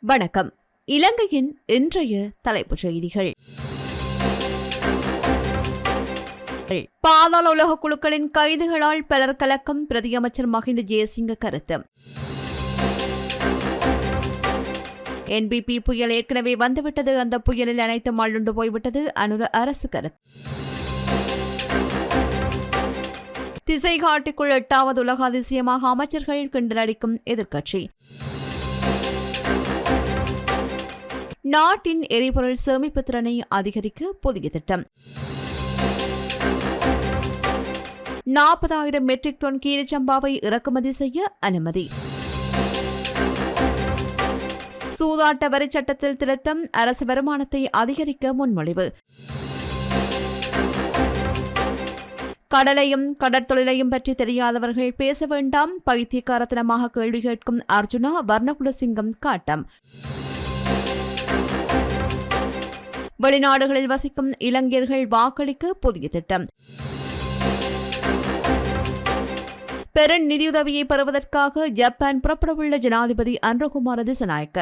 வணக்கம். இலங்கையின் இன்றைய தலைப்புச் செய்திகள். பாதாள உலக குழுக்களின் கைதுகளால் பலர் கலக்கம் பிரதியமைச்சர் மஹிந்த ஜெயசிங்க கருத்து. என்பிபி புயல் ஏற்கனவே வந்துவிட்டது. அந்த புயலில் அனைத்தும் ஆளுண்டு போய்விட்டது. அனுர அரசு கருத்து. திசை காட்டிக்குள் எட்டாவது உலக அதிசயமாக அமைச்சர்கள் கிண்டலடிக்கும் எதிர்க்கட்சி. நாட்டின் எரிபொருள் சேமிப்பு திறனை அதிகரிக்க புதிய திட்டம். நாற்பதாயிரம் மெட்ரிக் டன் கீரைச்சம்பாவை இறக்குமதி செய்ய அனுமதி. சூதாட்ட வரி சட்டத்தில் திருத்தம் அரசு வருமானத்தை அதிகரிக்க முன்மொழிவு. கடலையும் கடற்தொழிலையும் பற்றி தெரியாதவர்கள் பேச வேண்டாம் பைத்தியக்காரத்தனமாக கேள்வி கேட்கும் அர்ஜுனா வர்ணகுலசிங்கம் காட்டம். வெளிநாடுகளில் வசிக்கும் இளைஞர்கள் வாக்களிக்க புதிய திட்டம். பெரும் நிதியுதவியை பெறுவதற்காக ஜப்பான் புறப்படவுள்ள ஜனாதிபதி அன்றகுமார திசநாயக்க.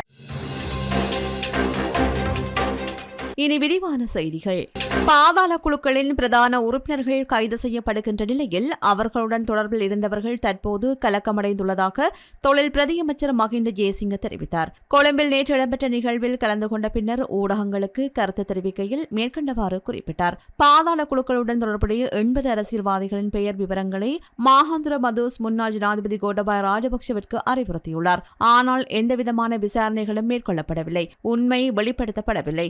இனி விரிவான செய்திகள். பாதாள குழுக்களின் பிரதான உறுப்பினர்கள் கைது செய்யப்படுகின்ற நிலையில் அவர்களுடன் தொடர்பில் இருந்தவர்கள் தற்போது கலக்கமடைந்துள்ளதாக தொழில் பிரதியமைச்சர் மஹிந்த ஜெயசிங்க தெரிவித்தார். கொழும்பில் நேற்று இடம்பெற்ற நிகழ்வில் கலந்து கொண்ட பின்னர் ஊடகங்களுக்கு கருத்து தெரிவிக்கையில் மேற்கண்டவாறு குறிப்பிட்டார். பாதாள குழுக்களுடன் தொடர்புடைய எண்பது அரசியல்வாதிகளின் பெயர் விவரங்களை மாகாந்திர மதுஸ் முன்னாள் ஜனாதிபதி கோட்டபாய ராஜபக்சவிற்கு அறிவுறுத்தியுள்ளார். ஆனால் எந்தவிதமான விசாரணைகளும் மேற்கொள்ளப்படவில்லை. உண்மை வெளிப்படுத்தப்படவில்லை.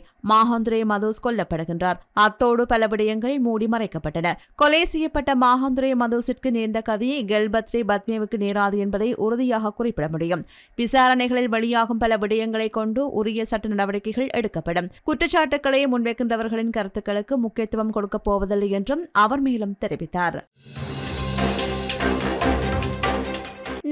மாகாந்துரே மதுஸ் கொல்லப்படுகின்றார். அத்தோடு பல விடயங்கள் மூடி மறைக்கப்பட்டன. கொலை செய்யப்பட்ட மாகாந்துரை மதுசிற்கு நேர்ந்த கதையை கெல்பத்ரே பத்மேவுக்கு நேராது என்பதை உறுதியாக குறிப்பிட முடியும். விசாரணைகளில் வெளியாகும் பல விடயங்களை கொண்டு உரிய சட்ட நடவடிக்கைகள் எடுக்கப்படும். குற்றச்சாட்டுக்களை முன்வைக்கின்றவர்களின் கருத்துக்களுக்கு முக்கியத்துவம் கொடுக்கப் போவதில்லை என்றும் அவர் மேலும் தெரிவித்தார்.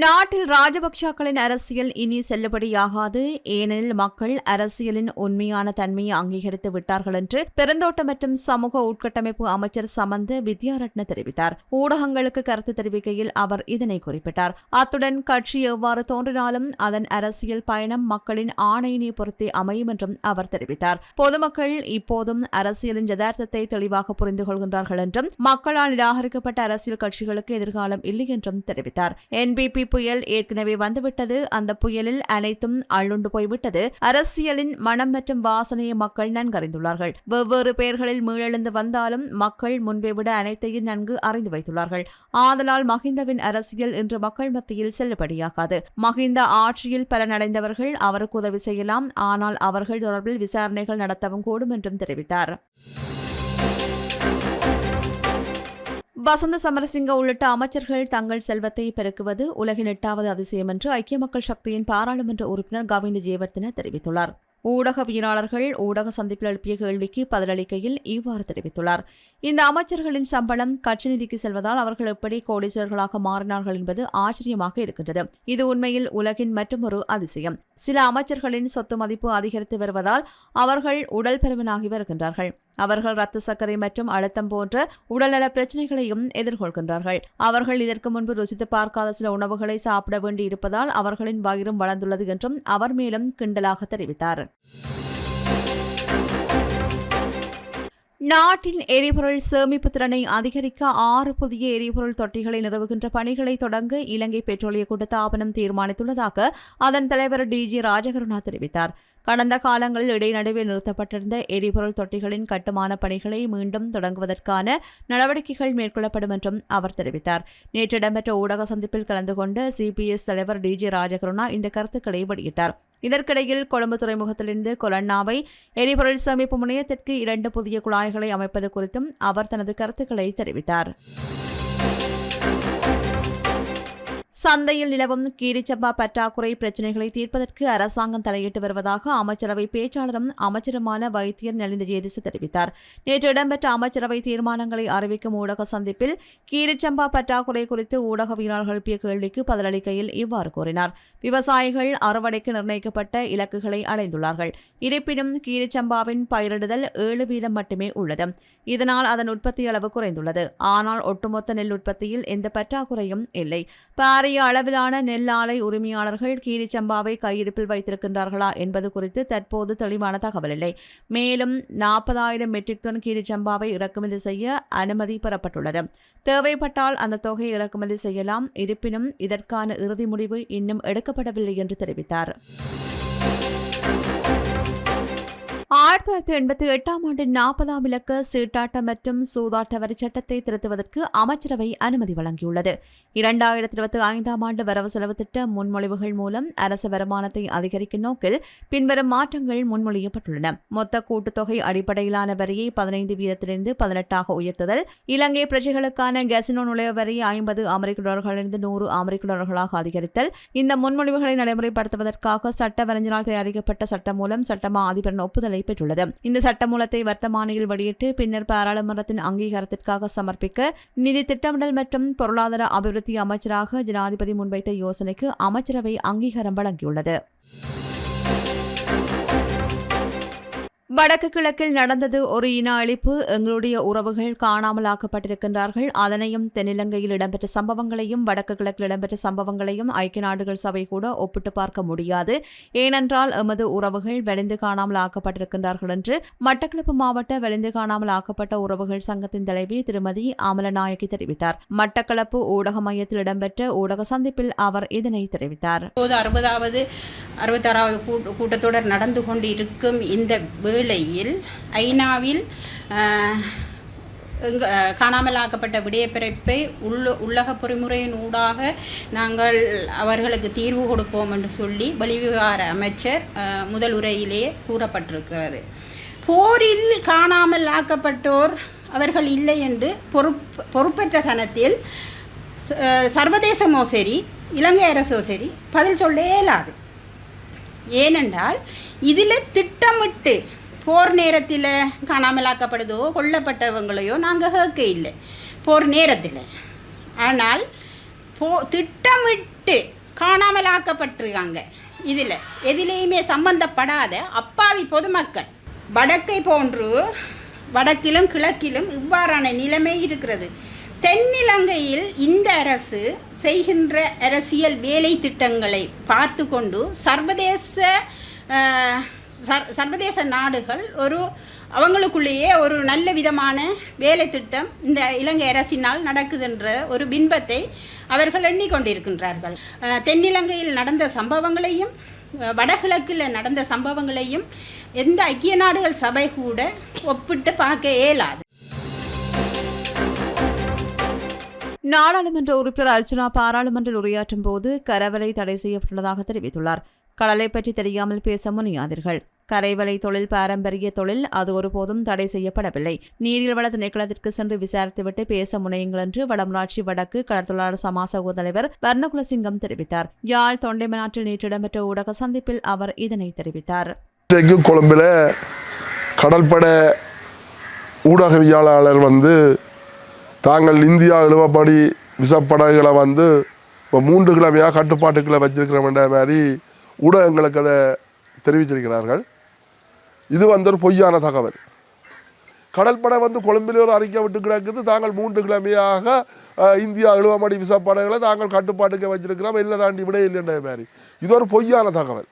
நாட்டில் ராஜபக்சாக்களின் அரசியல் இனி செல்லுபடியாகாது. ஏனெனில் மக்கள் அரசியலின் உண்மையான தன்மையை அங்கீகரித்து விட்டார்கள் என்று பெருந்தோட்டம் மற்றும் சமூக உட்கட்டமைப்பு அமைச்சர் சமந்த வித்யாரட்ன தெரிவித்தார். ஊடகங்களுக்கு கருத்து தெரிவிக்கையில் அவர் இதனை குறிப்பிட்டார். அத்துடன் கட்சி எவ்வாறு தோன்றினாலும் அதன் அரசியல் பயணம் மக்களின் ஆணையினை பொறுத்தே அமையும் என்றும் அவர் தெரிவித்தார். பொதுமக்கள் இப்போதும் அரசியலின் யதார்த்தத்தை தெளிவாக புரிந்து கொள்கின்றார்கள் என்றும் மக்களால் நிராகரிக்கப்பட்ட அரசியல் கட்சிகளுக்கு எதிர்காலம் இல்லை என்றும் தெரிவித்தார். என்பிபி புயல் ஏற்கனவே வந்துவிட்டது. அந்த புயலில் அனைத்தும் அள்ளுண்டு போய்விட்டது. அரசியலின் மனம் மற்றும் வாசனையை மக்கள் நன்கறிந்துள்ளார்கள். வெவ்வேறு பெயர்களில் மீளெழுந்து வந்தாலும் மக்கள் முன்பை விட அனைத்தையும் நன்கு அறிந்து வைத்துள்ளார்கள். ஆதலால் மஹிந்தவின் அரசியல் இன்று மக்கள் மத்தியில் செல்லுபடியாகாது. மஹிந்த ஆட்சியில் பலனடைந்தவர்கள் அவருக்கு உதவி செய்யலாம். ஆனால் அவர்கள் தொடர்பில் விசாரணைகள் நடத்தவும் கூடும் என்றும் தெரிவித்தார். வசந்த சமரசிங்க உள்ளிட்ட அமைச்சர்கள் தங்கள் செல்வத்தை பெருக்குவது உலகின் எட்டாவது அதிசயம் என்று ஐக்கிய மக்கள் சக்தியின் பாராளுமன்ற உறுப்பினர் கவிந்த ஜெயவர்தன தெரிவித்துள்ளார். ஊடகவியலாளர்கள் ஊடக சந்திப்பில் எழுப்பிய கேள்விக்கு பதிலளிக்கையில் இவ்வாறு தெரிவித்துள்ளார். இந்த அமைச்சர்களின் சம்பளம் கட்சி நிதிக்கு செல்வதால் அவர்கள் எப்படி கோடீஸ்வரர்களாக மாறினார்கள் என்பது ஆச்சரியமாக இருக்கின்றது. இது உண்மையில் உலகின் மற்றொரு அதிசயம். சில அமைச்சர்களின் சொத்து மதிப்பு அதிகரித்து வருவதால் அவர்கள் உடல் பெருமனாகி வருகின்றார்கள். அவர்கள் ரத்த சர்க்கரை மற்றும் அழுத்தம் போன்ற உடல்நல பிரச்சனைகளையும் எதிர்கொள்கின்றார்கள். அவர்கள் இதற்கு முன்பு ருசித்து பார்க்காத சில உணவுகளை சாப்பிட வேண்டியிருப்பதால் அவர்களின் வயிறும் வளர்ந்துள்ளது என்றும் அவர் மேலும் கிண்டலாக தெரிவித்தார். நாட்டின் எரிபொருள் சேமிப்பு திறனை அதிகரிக்க ஆறு புதிய எரிபொருள் தொட்டிகளை நிறுவுகின்ற பணிகளை தொடங்க இலங்கை பெட்ரோலிய கூட்டத்தாபனம் தீர்மானித்துள்ளதாக அதன் தலைவர் டி ஜி ராஜகருணா தெரிவித்தார். கடந்த காலங்களில் இடைநடுவே நிறுத்தப்பட்டிருந்த எரிபொருள் தொட்டிகளின் கட்டுமான பணிகளை மீண்டும் தொடங்குவதற்கான நடவடிக்கைகள் மேற்கொள்ளப்படும் என்றும் அவர் தெரிவித்தார். நேற்று இடம்பெற்ற ஊடக சந்திப்பில் கலந்து கொண்ட சிபிஎஸ் தலைவர் டி ஜி ராஜகருணா இந்த கருத்துக்களை வெளியிட்டார். இதற்கிடையில் கொழும்பு துறைமுகத்திலிருந்து கொலன்னாவை எரிபொருள் சேமிப்பு முனையத்திற்கு இரண்டு புதிய குழாய்களை அமைப்பது குறித்தும் அவர் தனது கருத்துக்களை தெரிவித்தார். சந்தையில் நிலவும் கீரிச்சம்பா பற்றாக்குறை பிரச்சினைகளை தீர்ப்பதற்கு அரசாங்கம் தலையிட்டு வருவதாக அமைச்சரவை பேச்சாளரும் அமைச்சருமான வைத்தியர் நலிந்த ஜேதிசு தெரிவித்தார். நேற்று இடம்பெற்ற அமைச்சரவை தீர்மானங்களை அறிவிக்கும் ஊடக சந்திப்பில் கீரிச்சம்பா பற்றாக்குறை குறித்து ஊடகவியலாளர்கள் எழுப்பிய கேள்விக்கு பதிலளிக்கையில் இவ்வாறு கூறினார். விவசாயிகள் அறுவடைக்கு நிர்ணயிக்கப்பட்ட இலக்குகளை அடைந்துள்ளார்கள். இருப்பினும் கீரிச்சம்பாவின் பயிரிடுதல் ஏழு வீதம் மட்டுமே உள்ளது. இதனால் அதன் உற்பத்தி அளவு குறைந்துள்ளது. ஆனால் ஒட்டுமொத்த நெல் உற்பத்தியில் எந்த பற்றாக்குறையும் இல்லை. பாரிய அளவிலான நெல் ஆலை உரிமையாளர்கள் கீழிச்சம்பாவை கையிருப்பில் வைத்திருக்கின்றார்களா என்பது குறித்து தற்போது தெளிவான தகவல் இல்லை. மேலும் நாற்பதாயிரம் மெட்ரிக் டன் கீழிச்சம்பாவை இறக்குமதி செய்ய அனுமதி பெறப்பட்டுள்ளது. தேவைப்பட்டால் அந்த தொகையை இறக்குமதி செய்யலாம். இருப்பினும் இதற்கான இறுதி முடிவு இன்னும் எடுக்கப்படவில்லை என்று தெரிவித்தார். ஆயிரத்தி தொள்ளாயிரத்தி எண்பத்தி எட்டாம் ஆண்டு நாற்பதாம் இலக்க சீட்டாட்ட மற்றும் சூதாட்ட வரி சட்டத்தை திருத்துவதற்கு அமைச்சரவை அனுமதி வழங்கியுள்ளது. இரண்டாயிரத்தி இருபத்தி ஐந்தாம் ஆண்டு வரவு செலவு திட்ட முன்மொழிவுகள் மூலம் அரசு வருமானத்தை அதிகரிக்கும் நோக்கில் பின்வரும் மாற்றங்கள் முன்மொழியப்பட்டுள்ளன. மொத்த கூட்டுத்தொகை அடிப்படையிலான வரியை பதினைந்து வீதத்திலிருந்து பதினெட்டாக உயர்த்துதல் இலங்கை பிரஜைகளுக்கான கெசினோ நுழைவு வரியை ஐம்பது அமெரிக்க டாலர்களிலிருந்து நூறு அமெரிக்க டாலர்களாக அதிகரித்தல் இந்த முன்மொழிவுகளை நடைமுறைப்படுத்துவதற்காக சட்டவரைஞரால் தயாரிக்கப்பட்ட சட்டம் மூலம் சட்டமா அதிபரின் ஒப்புதலை பெற்றுள்ளது. இந்த சட்டமூலத்தை வர்த்தமானியில் வெளியிட்டு பின்னர் பாராளுமன்றத்தின் அங்கீகாரத்திற்காக சமர்ப்பிக்க நிதி திட்டமிடல் மற்றும் பொருளாதார அபிவிருத்தி அமைச்சராக ஜனாதிபதி முன்வைத்த யோசனைக்கு அமைச்சரவை அங்கீகாரம் வழங்கியுள்ளது. வடக்கு கிழக்கில் நடந்தது ஒரு இன அழிப்பு. எங்களுடைய உறவுகள் காணாமலாக்கப்பட்டிருக்கின்றார்கள். அதனையும் தென்னிலங்கையில் இடம்பெற்ற சம்பவங்களையும் வடக்கு கிழக்கில் இடம்பெற்ற சம்பவங்களையும் ஐக்கிய நாடுகள் சபை கூட ஒப்பிட்டு பார்க்க முடியாது. ஏனென்றால் எமது உறவுகள் வெளிந்து காணாமல் ஆக்கப்பட்டிருக்கின்றார்கள் என்று மட்டக்களப்பு மாவட்ட வெளிந்து காணாமல் ஆக்கப்பட்ட உறவுகள் சங்கத்தின் தலைவி திருமதி அமலநாயகி தெரிவித்தார். மட்டக்களப்பு ஊடக மையத்தில் இடம்பெற்ற ஊடக சந்திப்பில் அவர் இதனை தெரிவித்தார். அறுபதாவது அறுபத்தாறாவது கூட்டத்தொடர் நடந்து கொண்டிருக்கும் இந்த வேளையில் ஐநாவில் காணாமலாக்கப்பட்ட விடயப்பிறப்பை உள்ள உள்ளக பொறிமுறையின் ஊடாக நாங்கள் அவர்களுக்கு தீர்வு கொடுப்போம் என்று சொல்லி வெளிவிவகார அமைச்சர் முதல் உரையிலேயே கூறப்பட்டிருக்கிறது. போரில் காணாமல் ஆக்கப்பட்டோர் அவர்கள் இல்லை என்று பொறுப்பு பொறுப்பற்ற தனத்தில் சர்வதேசமோ சரி இலங்கை அரசோ சரி பதில் சொல்ல இயலாது ஏனென்றால் இதில் திட்டமிட்டு போர் நேரத்தில் காணாமலாக்கப்படுதோ கொல்லப்பட்டவங்களையோ நாங்கள் கேட்க இல்லை போர் நேரத்தில். ஆனால் போ திட்டமிட்டு காணாமலாக்கப்பட்டிருக்காங்க. இதில் எதிலேயுமே சம்பந்தப்படாத அப்பாவி பொதுமக்கள். வடக்கை போன்று வடக்கிலும் கிழக்கிலும் இவ்வாறான நிலைமை இருக்கிறது. தென்னிலங்கையில் இந்த அரசு செய்கின்ற அரசியல் வேலை திட்டங்களை பார்த்து கொண்டு சர்வதேச சர்வதேச நாடுகள் ஒரு அவங்களுக்குள்ளேயே ஒரு நல்ல விதமான வேலை திட்டம் இந்த இலங்கை அரசினால் நடக்குதுன்ற ஒரு பின்பத்தை அவர்கள் எண்ணிக்கொண்டிருக்கின்றார்கள். தென்னிலங்கையில் நடந்த சம்பவங்களையும் வடகிழக்கில் நடந்த சம்பவங்களையும் எந்த ஐக்கிய நாடுகள் சபை கூட ஒப்பிட்டு பார்க்க இயலாது. நாடாளுமன்ற உறுப்பினர் அர்ச்சுனா பாராளுமன்றில் உரையாற்றும் போது கரவலை தடை செய்யப்பட்டுள்ளதாக தெரிவித்துள்ளார். கடலை பற்றி தெரியாமல் பேச முனையாதீர்கள். கரைவலை தொழில் பாரம்பரிய தொழில் அது ஒருபோதும் தடை செய்யப்படவில்லை. நீரில் வள திணைக்களத்திற்கு சென்று விசாரித்துவிட்டு பேச முனையுங்கள் என்று வடமராட்சி வடக்கு கடற்தொழிலாளர் சமாசக தலைவர் வர்ணகுலசிங்கம் தெரிவித்தார். யாழ் தொண்டைமநாட்டில் நேற்று இடம்பெற்ற ஊடக சந்திப்பில் அவர் இதனை தெரிவித்தார். இன்றைக்கு கொழும்பில் கடற்படை ஊடகவியலாளர் வந்து தாங்கள் இந்தியா இழுவப்படி விசப்படகுகளை வந்து இப்போ மூன்று கிழமையாக கட்டுப்பாட்டுக்குள்ளே வச்சிருக்கிறோம்ன்ற மாதிரி ஊடகங்களுக்கு அதை தெரிவிச்சிருக்கிறார்கள் இது வந்து ஒரு பொய்யான தகவல். கடற்படை வந்து கொழும்பில் ஒரு அறிக்கை விட்டு கிடக்குது. தாங்கள் மூன்று கிழமையாக இந்தியா இந்தியா இழுவமடி விசப்படகுகளை தாங்கள் கட்டுப்பாட்டுக்கு வச்சிருக்கிறோம். இல்லை தாண்டி விட இல்லைன்ற மாதிரி. இது ஒரு பொய்யான தகவல்.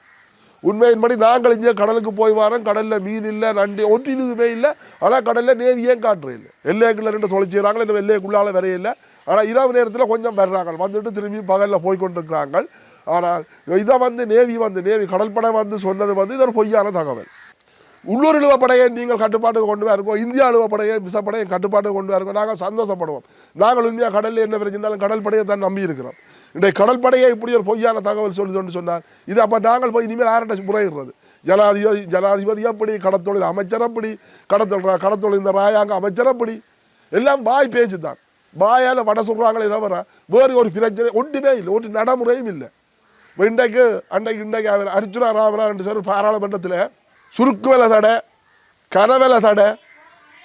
உண்மையின்படி நாங்கள் இங்கே கடலுக்கு போய் வரோம். கடலில் மீன் இல்லை நண்டு ஒன்றிலுமே இல்லை. ஆனால் கடலில் நேவி ஏன் இல்லை? எல்லைக்குள்ள ரெண்டு தொலைச்சிடுறாங்க இல்லை எல்லைக்குள்ளால் வரைய இல்லை ஆனால் இரவு நேரத்தில் கொஞ்சம் வர்றாங்க. வந்துட்டு திரும்பி பகலில் போய் கொண்டிருக்கிறாங்க ஆனால் இதை வந்து நேவி வந்து நேவி கடற்படை வந்து சொன்னது வந்து இது ஒரு பொய்யான தகவல். உள்ளூர் இழுவப்படையை நீங்கள் கட்டுப்பாட்டுக்கு கொண்டு வருவோம் இந்தியா இழுவப்படையை விசப்படையை கட்டுப்பாட்டுக்கு கொண்டு வரோம் நாங்கள் சந்தோஷப்படுவோம். நாங்கள் இந்தியா கடலில் என்ன பிரச்சனாலும் கடல் படையை தான் நம்பி இருக்கிறோம். இன்றைய கடற்படையை இப்படி ஒரு பொய்யான தகவல் சொல்லி சொன்னார். இது அப்போ நாங்கள் போய் இனிமேல் ஆரட்ட முறையிடுறது? ஜனாதிபதி ஜனாதிபதி எப்படி கடத்தொழில் அமைச்சர் அப்படி கடத்தொழில் கடத்தொழில் இந்த ராயாங்க அமைச்சர் அப்படி எல்லாம் வாய் பேச்சு தான். வாயால் வட சொல்கிறாங்களே தவிர வேறு ஒரு பிரச்சனை ஒன்றுமே இல்லை. ஒரு நடைமுறையும் இல்லை. இப்போ இன்றைக்கு அன்றைக்கு இன்றைக்கு அவர் அர்ச்சுனா ராமராவ் சார் பாராளுமன்றத்தில் சுருக்கு வேலை தடை கரவேலை தடை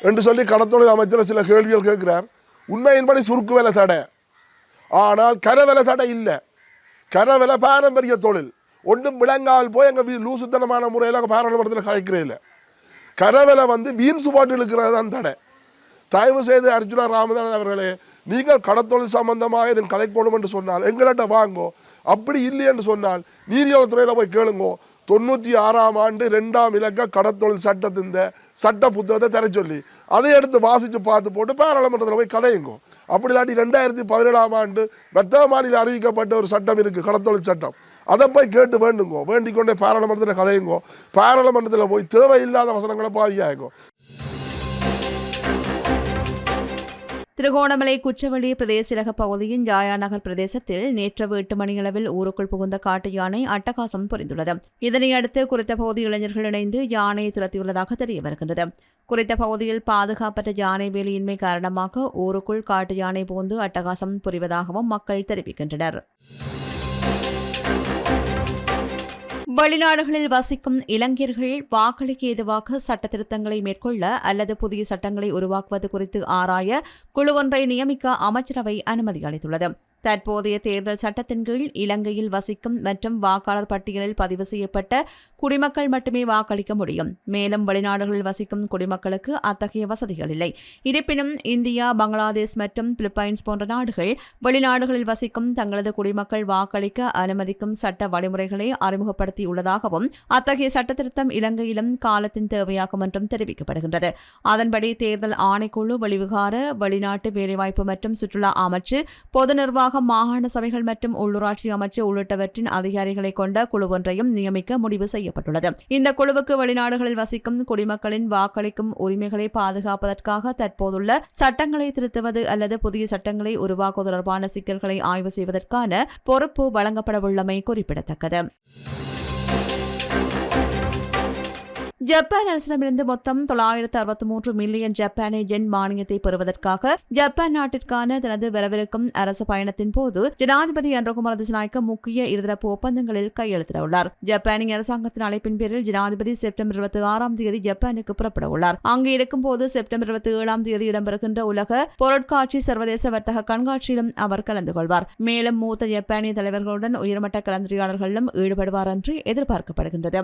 என்று சொல்லி கடத்தொழில் அமைச்சர் சில கேள்விகள் கேட்கிறார். உண்மையின்படி சுருக்கு வேலை தடை. ஆனால் கரவேலை தடை இல்லை. கரவேலை பாரம்பரிய தொழில். ஒன்றும் விளங்காமல் போய் எங்கள் வீ லூசுத்தனமான முறையில் பாராளுமன்றத்தில் கதைக்கிறே இல்லை. கரவேலை வந்து வீண் சுபாட்டு இழுக்கிறது தான் தடை. தயவு செய்து அர்ஜுனா ராமதாஸ் அவர்களே நீங்கள் கடத்தொழில் சம்பந்தமாக இதன் கலைக்கணும் என்று சொன்னால் எங்கள்கிட்ட வாங்கோ. அப்படி இல்லை என்று சொன்னால் நீதிவளத்துறையில் போய் கேளுங்கோ. தொண்ணூற்றி ஆறாம் ஆண்டு ரெண்டாம் இலக்க கடத்தொழில் சட்டத்தின் சட்ட புத்தகத்தை தர சொல்லி அதை எடுத்து வாசித்து பார்த்து போட்டு பாராளுமன்றத்தில் போய் கதையுங்கோ. அப்படி இல்லாட்டி ரெண்டாயிரத்தி பதினேழாம் ஆண்டு வர்த்தக மாநில அறிவிக்கப்பட்ட ஒரு சட்டம் இருக்குது கடத்தொழில் சட்டம். அதை போய் கேட்டு வேண்டுங்கோ. வேண்டிக் கொண்டே பாராளுமன்றத்தில் கதையுங்கோ. பாராளுமன்றத்தில் போய் தேவையில்லாத வசனங்களை பாதியாகுங்கோ திருகோணமலை குச்சவெளி பிரதேசிலக பகுதியின் ஜாயா நகர் பிரதேசத்தில் நேற்று எட்டு மணியளவில் ஊருக்குள் புகுந்த காட்டு யானை அட்டகாசம் புரிந்துள்ளது. இதனையடுத்து குறித்த பகுதி இளைஞர்கள் இணைந்து யானையை துரத்தியுள்ளதாக தெரிய வருகின்றது. குறித்த பகுதியில் பாதுகாப்பற்ற யானை வேலியின்மை காரணமாக ஊருக்குள் காட்டு யானை புகுந்து அட்டகாசம் புரிவதாகவும் மக்கள் தெரிவிக்கின்றனர். வெளிநாடுகளில் வசிக்கும் இளைஞர்கள் வாக்களிக்க ஏதுவாக சட்ட திருத்தங்களை மேற்கொள்ள அல்லது புதிய சட்டங்களை உருவாக்குவது குறித்து ஆராய குழு ஒன்றை நியமிக்க அமைச்சரவை அனுமதி அளித்துள்ளது. தற்போதைய தேர்தல் சட்டத்தின் கீழ் இலங்கையில் வசிக்கும் மற்றும் வாக்காளர் பட்டியலில் பதிவு செய்யப்பட்ட குடிமக்கள் மட்டுமே வாக்களிக்க முடியும். மேலும் வெளிநாடுகளில் வசிக்கும் குடிமக்களுக்கு அத்தகைய வசதிகள் இல்லை. இருப்பினும் இந்தியா பங்களாதேஷ் மற்றும் பிலிப்பைன்ஸ் போன்ற நாடுகள் வெளிநாடுகளில் வசிக்கும் தங்களது குடிமக்கள் வாக்களிக்க அனுமதிக்கும் சட்ட வழிமுறைகளை அறிமுகப்படுத்தியுள்ளதாகவும் அத்தகைய சட்டத்திருத்தம் இலங்கையிலும் காலத்தின் தேவையாகும் என்றும் தெரிவிக்கப்படுகின்றது. அதன்படி தேர்தல் ஆணைக்குழு வெளிவிகார வெளிநாட்டு வேலைவாய்ப்பு மற்றும் சுற்றுலா அமைச்சு பொது நிர்வாக நிர்வாகம் மாகாண சபைகள் மற்றும் உள்ளூராட்சி அமைச்சு உள்ளிட்டவற்றின் அதிகாரிகளை கொண்ட குழு ஒன்றையும் நியமிக்க முடிவு செய்யப்பட்டுள்ளது. இந்த குழுவுக்கு வெளிநாடுகளில் வசிக்கும் குடிமக்களின் வாக்களிக்கும் உரிமைகளை பாதுகாப்பதற்காக தற்போதுள்ள சட்டங்களை திருத்துவது அல்லது புதிய சட்டங்களை உருவாக்குவது தொடர்பான சிக்கல்களை ஆய்வு செய்வதற்கான பொறுப்பு வழங்கப்படவுள்ளமை குறிப்பிடத்தக்கது. ஜப்பான் அரசிடமிருந்து மொத்தம் தொள்ளாயிரத்து அறுபத்தி மூன்று மில்லியன் ஜப்பானிய எண் மானியத்தை பெறுவதற்காக ஜப்பான் நாட்டிற்கான தனது வரவிருக்கும் அரசு பயணத்தின் போது ஜனாதிபதி அன்றகுமார் திசநாயக்க முக்கிய இருதரப்பு ஒப்பந்தங்களில் கையெழுத்திட உள்ளார் ஜப்பானிய அரசாங்கத்தின் அழைப்பின் பேரில் ஜனாதிபதி செப்டம்பர் இருபத்தி ஆறாம் தேதி ஜப்பானுக்கு புறப்பட உள்ளார் அங்கு இருக்கும்போது செப்டம்பர் இருபத்தி ஏழாம் தேதி இடம்பெறுகின்ற உலக பொருட்காட்சி சர்வதேச வர்த்தக கண்காட்சியிலும் அவர் கலந்து கொள்வார். மேலும் மூத்த ஜப்பானிய தலைவர்களுடன் உயர்மட்ட கலந்துரையாடல்களிலும் ஈடுபடுவார் என்று எதிர்பார்க்கப்படுகின்றது.